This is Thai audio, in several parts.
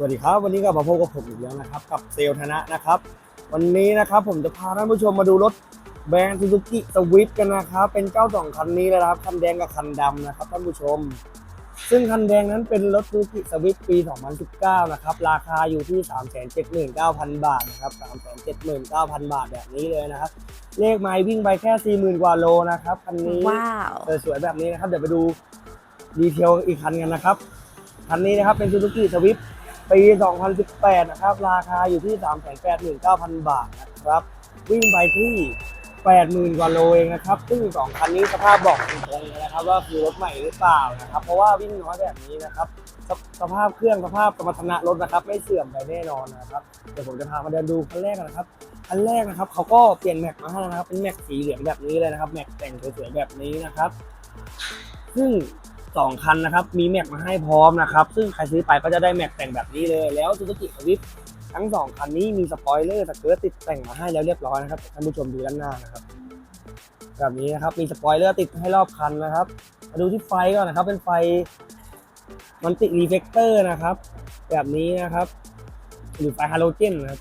สวัสดีครับ วันนี้ก็มาพบกับผมอีกแล้วนะครับ กับเซลลธนะนะครับ วันนี้นะครับผมจะพาท่านผู้ชมมาดูรถแบรนด์ซูซูกิสวิฟกันนะครับ เป็นเจ้าสองคันนี้เลยนะครับ คันแดงกับคันดำนะครับท่านผู้ชม ซึ่งคันแดงนั้นเป็นรถซูซูกิสวิฟปี 2019 นะครับ ราคาอยู่ที่ 379,000 บาทนะครับ 379,000 บาทแบบนี้เลยนะครับ เลขไม้วิ่งไปแค่ 40,000 กว่าโลนะครับ คันนี้ว้าวสวยๆแบบนี้นะครับ เดี๋ยวไปดูดีเทลอีกคันกันนะครับ คันนี้นะครับเป็น Suzuki Swift ปี 2018 นะครับ ราคาอยู่ที่ 389,000 บาทนะครับ วิ่งไปที่ 80,000 กว่าโลเองนะครับ ซึ่งสองคันนี้สภาพบอกตรงๆเลยนะครับ ว่าคือรถใหม่หรือเปล่านะครับ เพราะว่าวิ่งน้อยแบบนี้นะครับสสภาพเครื่องสภาพสมรรถนะรถนะครับ ไม่เสื่อมไปแน่นอนนะครับ เดี๋ยวผมจะพามาเดินดูคันแรกนนะครับคันแรกนะครับเขาก็เปลี่ยนแม็กมาให้นะครับ เป็นแม็กสีเหลืองแบบนี้เลยนะครับ แม็กแต่งสวยๆแบบนี้นะครับ ซึ่ง สองคันนะครับ มีแม็กมาให้พร้อมนะครับ ซึ่งใครซื้อไปก็จะได้แม็กแต่งแบบนี้เลย แล้วซูซูกิสวิฟทั้งสองคันนี้มีสปอยเลอร์สเกิร์ตติดแต่งมาให้แล้วเรียบร้อยนะครับท่านผู้ชมดูด้านหน้านะครับ แบบนี้นะครับ มีสปอยเลอร์ติดให้รอบคันนะครับ มาดูที่ไฟก่อนนะครับ เป็นไฟมันติรีเฟกเตอร์นะครับ แบบนี้นะครับ หรือไฟฮาโลเจนนะครับ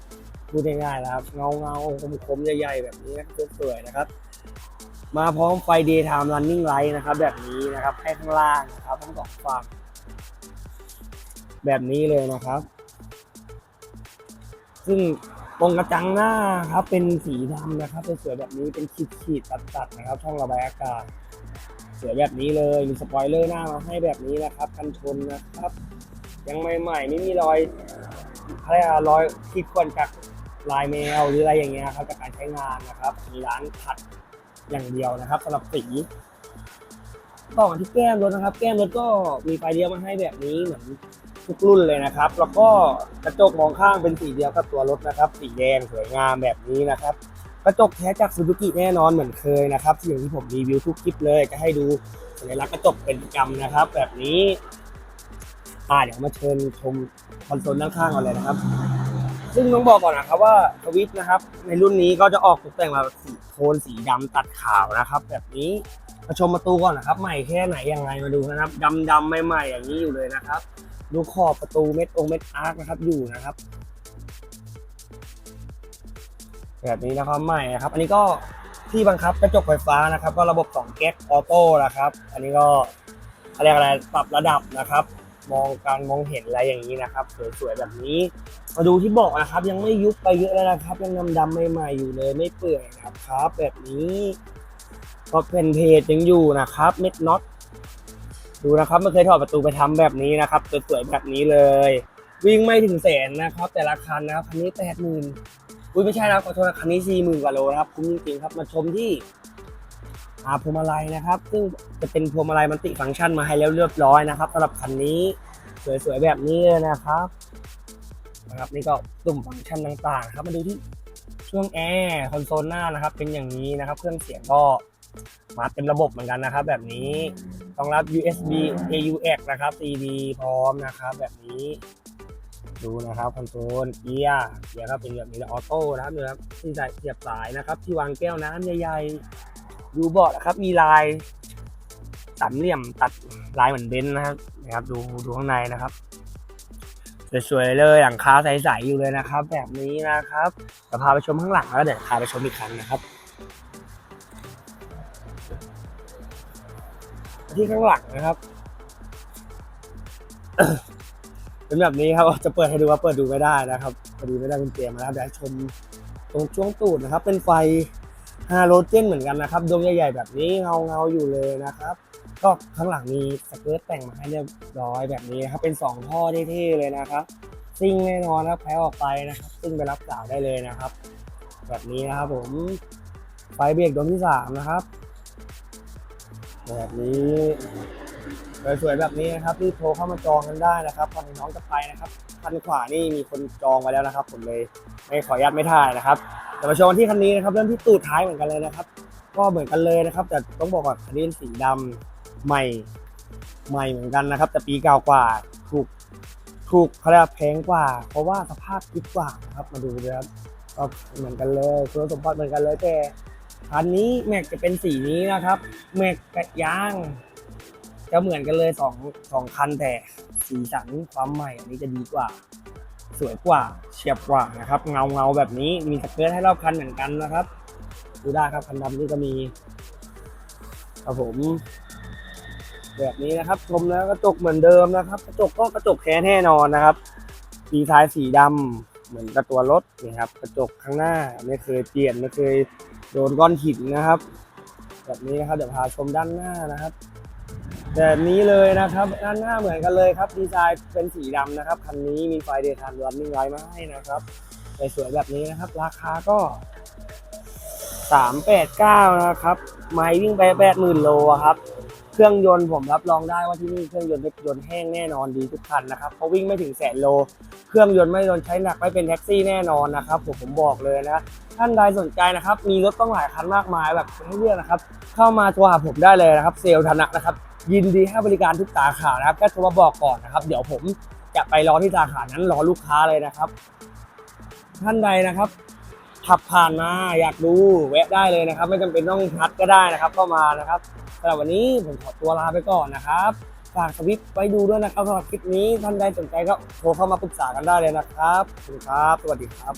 พูง่ายๆนะครับ เงาเงาๆคมๆใหญ่ๆ แบบนี้นะสวยๆนะครับ มาพร้อมไฟ daytime running light นะครับ แบบนี้นะครับให้ข้างล่างนะครับทั้งสองฝั่งแบบนี้เลยนะครับ ซึ่งตรงกระจังหน้าครับ เป็นสีดำนะครับสวยแบบนี้เป็นขีดขีดตัดตัดๆนะครับ ช่องระบายอากาศสวยแบบนี้เลยมีสปอยเลอร์หน้ามาให้แบบนี้นะครับกันชนนะครับ ยังใหม่ๆไม่มีรอยอะไรอะรอยขีดข่วนจากลายแมวหรืออะไรอย่างเงี้ยครับจากการใช้งานนะครับ มีร้านขัด อย่างเดียวนะครับสำหรับสีต่อกันที่แก้มรถนะครับ แก้มรถก็มีไฟเลี้ยวมาให้แบบนี้เหมือนทุกรุ่นเลยนะครับ แล้วก็กระจกมองข้างเป็นสีเดียวกับตัวรถนะครับ สีแดงสวยงามแบบนี้นะครับ กระจกแท้จากซูซูกิแน่นอนเหมือนเคยนะครับ ที่อย่างที่ผมรีวิวทุกคลิปเลยจะให้ดูสัญลักษณ์กระจกเป็นประจำนะครับ แบบนี้อ่าเดี๋ยวมาเชิญชมคอนโซลด้านข้างกันเลยนะครับ ซึ่งต้องบอกก่อนนะครับว่าทวิตนะครับ ในรุ่นนี้ก็จะออกตกแต่งมาสีโทนสีดำตัดขาวนะครับ แบบนี้มาชมประตูก่อนนะครับ ใหม่แค่ไหนยังไงมาดูนะครับดำดำใหม่ๆอย่างนี้อยู่เลยนะครับ ดูขอบประตูเม็ดองเม็ดอาร์คนะครับอยู่นะครับ แบบนี้นะครับใหม่นะครับ อันนี้ก็ที่บังคับกระจกไฟฟ้านะครับ ก็ระบบ2แก๊กออโต้นะครับ อันนี้ก็อะไรอะไรปรับระดับนะครับ มองการมองเห็นอะไรอย่างนี้นะครับสวยๆแบบนี้ มาดูที่บอกนะครับ ยังไม่ยุบไปเยอะแล้วนะครับ ยังดำๆใหม่ๆอยู่เลยไม่เปื่อยนะครับแบบนี้ก็เป็นเพจยังอยู่นะครับ เม็ดน็อตดูนะครับไม่เคยถอดประตูไปทำแบบนี้นะครับสวยๆแบบนี้เลย วิ่งไม่ถึงแสนนะครับ แต่ละคันนะครับคันนี้แปดหมื่นอุ้ยไม่ใช่นะขอโทษนะคันนี้สี่หมื่นกว่าโลนะครับคุ้มจริงๆครับมาชมที่ อาพวงมาลัยนะครับ ซึ่งจะเป็นพวงมาลัยมันติฟังก์ชันมาให้แล้วเรียบร้อยนะครับสำหรับคันนี้สวยๆแบบนี้นะครับนะครับนี่ก็ตุ่มฟังก์ชันต่างๆครับมาดูที่ช่วงแอร์คอนโซลหน้านะครับ เป็นอย่างนี้นะครับ เครื่องเสียงก็มาเต็มระบบเหมือนกันนะครับ แบบนี้รองรับ USB AUX นะครับ CD พร้อมนะครับ แบบนี้ ดูนะครับคอนโซลเกียร์เกียร์ก็เป็นแบบนี้ออโต้นะครับดูนะครับที่ใส่เสียบสายนะครับ ที่วางแก้วน้ำใหญ่ๆ ดูเบาะนะครับ มีลายสามเหลี่ยมตัดลายเหมือนเบนซ์นะครับนะครับ ดูดูข้างในนะครับสวยๆเลยหลังคาใสๆอยู่เลยนะครับ แบบนี้นะครับจะพาไปชมข้างหลังแล้วเดี๋ยวพาไปชมอีกครั้งนะครับ ที่ข้างหลังนะครับ เป็นแบบนี้ครับจะเปิดให้ดูว่าเปิดดูไม่ได้นะครับพอดีไม่ได้เป็นเตียมมาแล้วเดี๋ยวชมตรงช่วงตูดนะครับ เป็นไฟ ฮาโลเจนเหมือนกันนะครับดวงใหญ่ๆแบบนี้เงาเงาๆอยู่เลยนะครับ ก็ข้างหลังมีสเกิร์ตแต่งมาให้เรียบร้อยแบบนี้นะครับเป็นสองท่อเท่ๆเลยนะครับซิ่งแน่นอนครับแพ้ออกไปนะครับซึ่งไปรับสาวได้เลยนะครับ แบบนี้นะครับผมไฟเบรกดวงที่สามนะครับ แบบนี้สวยๆแบบนี้นะครับรีบโทรเข้ามาจองกันได้นะครับตอนนี้น้องจะไปนะครับคันขวานี่มีคนจองไว้แล้วนะครับ ผมเลยไม่ขออนุญาตไม่ถ่ายนะครับ แต่มาชมกันที่คันนี้นะครับเริ่มที่ตูดท้ายเหมือนกันเลยนะครับ ก็เหมือนกันเลยนะครับ แต่ต้องบอกก่อนคันนี้เป็นสีดำใหม่ใหม่เหมือนกันนะครับ แต่ปีเก่ากว่าถูกถูกเขาเรียกว่าแพงกว่า เพราะว่าสภาพคิดกว่านะครับ มาดูเลยครับก็เหมือนกันเลยคุณสมบัติเหมือนกันเลยแต่คันนี้แม็กจะเป็นสีนี้นะครับแม็กกระยางจะเหมือนกันเลยสองสองคันแต่สีสันความใหม่อันนี้จะดีกว่า สวยกว่าเฉียบกว่านะครับ เงาเงาแบบนี้มีสเกิร์ตให้รอบคันเหมือนกันนะครับ ดูได้ครับคันดำนี่ก็มีครับผม แบบนี้นะครับชมแล้วกระจกเหมือนเดิมนะครับ กระจกก็กระจกแท้แน่นอนนะครับดีไซน์สีดำเหมือนกับตัวรถนี่ครับ กระจกข้างหน้าไม่เคยเปลี่ยนไม่เคยโดนก้อนหินนะครับ แบบนี้นะครับเดี๋ยวพาชมด้านหน้านะครับ แบบนี้เลยนะครับด้านหน้าเหมือนกันเลยครับ ดีไซน์เป็นสีดำนะครับ คันนี้มีไฟเดย์ทันรันนิ่งไลท์มาให้นะครับสวยๆแบบนี้นะครับ ราคาก็สามแปดเก้านะครับไม้วิ่งไปแปดหมื่นโลครับ เครื่องยนต์ผมรับรองได้ว่าที่นี่เครื่องยนต์ยนต์แห้งแน่นอนดีทุกคันนะครับเพราะวิ่งไม่ถึงแสนโล เครื่องยนต์ไม่โดนใช้หนักไม่เป็นแท็กซี่แน่นอนนะครับผมผมบอกเลยนะท่านใดสนใจนะครับ มีรถต้องหลายคันมากมายแบบให้เลือกนะครับ เข้ามาโทรหาผมได้เลยนะครับ เซลล์ธนะนะครับ ยินดีให้บริการทุกสาขานะครับแค่โทรมาบอกก่อนนะครับ เดี๋ยวผมจะไปรอที่สาขานั้นรอลูกค้าเลยนะครับ ท่านใดนะครับขับผ่านมาอยากดูแวะได้เลยนะครับ ไม่จำเป็นต้องทัดก็ได้นะครับเข้ามานะครับสำหรับวันนี้ผมขอตัวลาไปก่อนนะครับฝากสวิตไว้ดูด้วยนะครับสำหรับคลิปนี้ท่านใดสนใจก็โทรเข้ามาปรึกษากันได้เลยนะครับขอบคุณครับ สวัสดีครับ